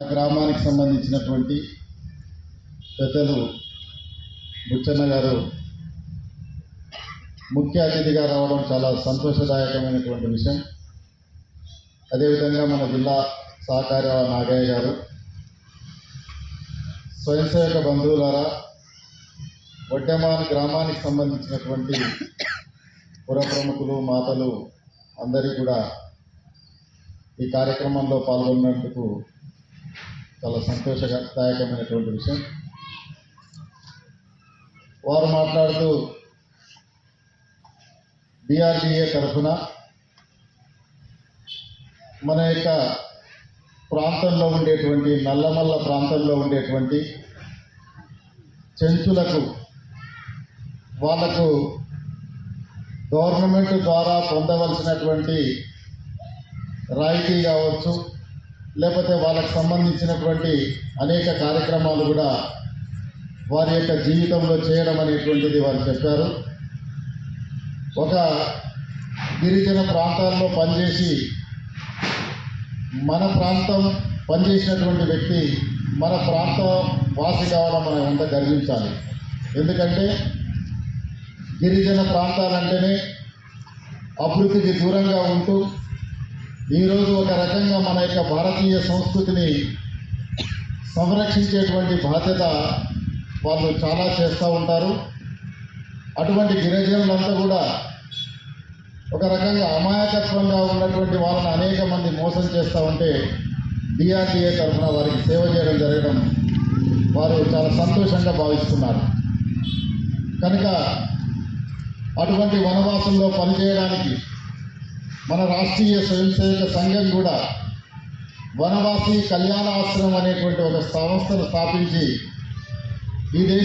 గ్రామానికి సంబంధించినటువంటి పెద్దలు బుచ్చన్న గారు ముఖ్య అతిథిగా రావడం చాలా సంతోషదాయకమైనటువంటి విషయం. అదేవిధంగా మన జిల్లా సహకార నాగయ్య గారు స్వయం సేవక బంధువులారా వడ్డమాన్ గ్రామానికి సంబంధించినటువంటి పుర ప్రముఖులు మాతలు అందరికీ కూడా ఈ కార్యక్రమంలో పాల్గొన్నందుకు చాలా సంతోషదాయకమైనటువంటి విషయం. వారు మాట్లాడుతూ డిఆర్డిఏ తరఫున మన యొక్క ప్రాంతంలో ఉండేటువంటి నల్లమల్ల ప్రాంతంలో ఉండేటువంటి చెంచులకు వాళ్ళకు గవర్నమెంట్ ద్వారా పొందవలసినటువంటి రాయితీ కావచ్చు లేకపోతే వాళ్ళకు సంబంధించినటువంటి అనేక కార్యక్రమాలు కూడా వారి యొక్క జీవితంలో చేయడం అనేటువంటిది వారు చెప్పారు. ఒక గిరిజన ప్రాంతాల్లో పనిచేసి మన ప్రాంతం పనిచేసినటువంటి వ్యక్తి మన ప్రాంతం వాసి కావడం మనం ఎంత గర్వించాలి. ఎందుకంటే గిరిజన ప్రాంతాలంటేనే అభివృద్ధికి దూరంగా ఉంటూ ఈరోజు ఒక రకంగా మన యొక్క భారతీయ సంస్కృతిని సంరక్షించేటువంటి బాధ్యత వాళ్ళు చాలా చేస్తూ ఉంటారు. అటువంటి గిరిజనులంతా కూడా ఒక రకంగా అమాయకత్వంగా ఉన్నటువంటి వాళ్ళని అనేక మంది మోసం చేస్తూ ఉంటే డిఆర్డిఏ తరఫున వారికి సేవ చేయడం జరగడం వారు చాలా సంతోషంగా భావిస్తున్నారు. కనుక అటువంటి వనవాసంలో పనిచేయడానికి మన రాష్ట్రీయ స్వయం సేవక సంఘం కూడా వనవాసి కళ్యాణ ఆశ్రమం అనేటువంటి ఒక సంస్థను స్థాపించి ఈ దేశ